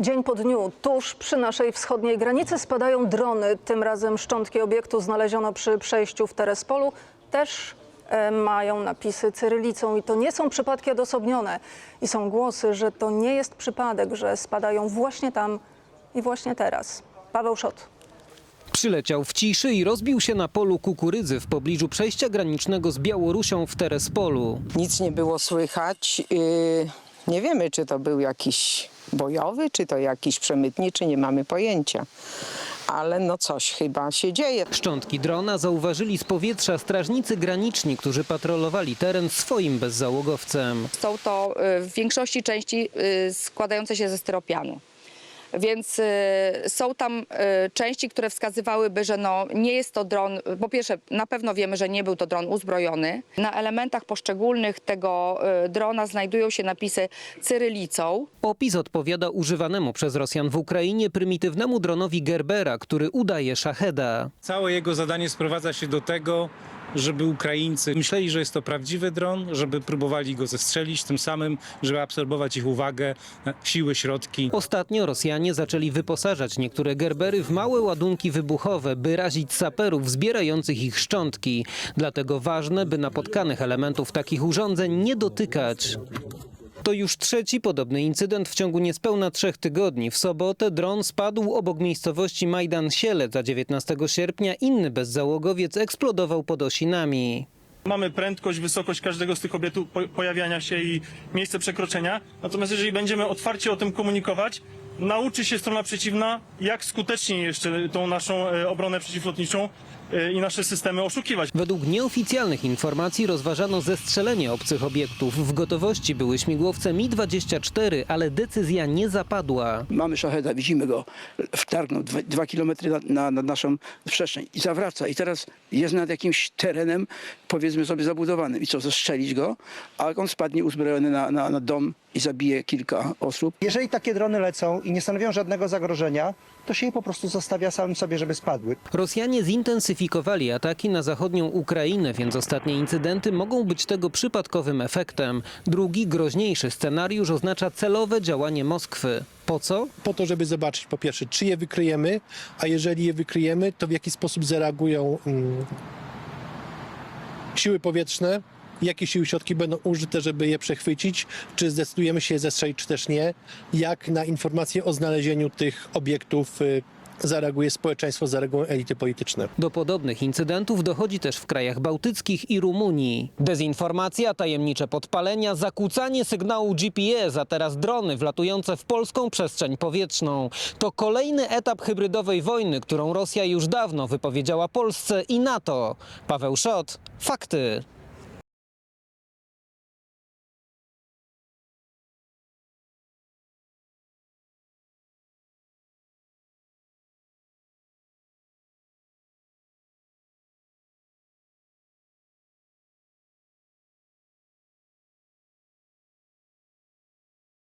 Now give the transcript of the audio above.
Dzień po dniu, tuż przy naszej wschodniej granicy spadają drony. Tym razem szczątki obiektu znaleziono przy przejściu w Terespolu. Też e, mają napisy cyrylicą i to nie są przypadki odosobnione. I są głosy, że to nie jest przypadek, że spadają właśnie tam i właśnie teraz. Paweł Szot. Przyleciał w ciszy i rozbił się na polu kukurydzy w pobliżu przejścia granicznego z Białorusią w Terespolu. Nic nie było słychać. Yy, Nie wiemy, czy to był jakiś bojowy, czy to jakiś przemytniczy, nie mamy pojęcia. Ale no coś chyba się dzieje. Szczątki drona zauważyli z powietrza strażnicy graniczni, którzy patrolowali teren swoim bezzałogowcem. Są to y, w większości części y, składające się ze styropianu. Więc y, są tam y, części, które wskazywałyby, że no, nie jest to dron. Po pierwsze, na pewno wiemy, że nie był to dron uzbrojony. Na elementach poszczególnych tego y, drona znajdują się napisy cyrylicą. Opis odpowiada używanemu przez Rosjan w Ukrainie prymitywnemu dronowi Gerbera, który udaje szacheda. Całe jego zadanie sprowadza się do tego, żeby Ukraińcy myśleli, że jest to prawdziwy dron, żeby próbowali go zestrzelić, tym samym, żeby absorbować ich uwagę, siły, środki. Ostatnio Rosjanie zaczęli wyposażać niektóre Gerbery w małe ładunki wybuchowe, by razić saperów zbierających ich szczątki. Dlatego ważne, by napotkanych elementów takich urządzeń nie dotykać. To już trzeci podobny incydent w ciągu niespełna trzech tygodni. W sobotę dron spadł obok miejscowości Majdan Sielec, a 19 sierpnia inny bezzałogowiec eksplodował pod Osinami. Mamy prędkość, wysokość każdego z tych obiektów po- pojawiania się i miejsce przekroczenia. Natomiast jeżeli będziemy otwarcie o tym komunikować, nauczy się strona przeciwna, jak skutecznie jeszcze tą naszą e, obronę przeciwlotniczą i nasze systemy oszukiwać. Według nieoficjalnych informacji rozważano zestrzelenie obcych obiektów. W gotowości były śmigłowce Mi-24, ale decyzja nie zapadła. Mamy szacheda, widzimy go, wtargnął dwa, dwa kilometry na, na, na naszą przestrzeń i zawraca. I teraz jest nad jakimś terenem, powiedzmy sobie, zabudowanym. I co, zestrzelić go, a on spadnie uzbrojony na, na, na dom i zabije kilka osób. Jeżeli takie drony lecą i nie stanowią żadnego zagrożenia, to się je po prostu zostawia samym sobie, żeby spadły. Rosjanie zintensyfikowali ataki na zachodnią Ukrainę, więc ostatnie incydenty mogą być tego przypadkowym efektem. Drugi, groźniejszy scenariusz oznacza celowe działanie Moskwy. Po co? po to, żeby zobaczyć po pierwsze, czy je wykryjemy, a jeżeli je wykryjemy, to w jaki sposób zareagują mm, siły powietrzne, jakie siły środki będą użyte, żeby je przechwycić, czy zdecydujemy się je zestrzelić, czy też nie, jak na informacje o znalezieniu tych obiektów y, zareaguje społeczeństwo, zareagują elity polityczne. Do podobnych incydentów dochodzi też w krajach bałtyckich i Rumunii. Dezinformacja, tajemnicze podpalenia, zakłócanie sygnału GPS, a teraz drony wlatujące w polską przestrzeń powietrzną. To kolejny etap hybrydowej wojny, którą Rosja już dawno wypowiedziała Polsce i NATO. Paweł Szot, fakty.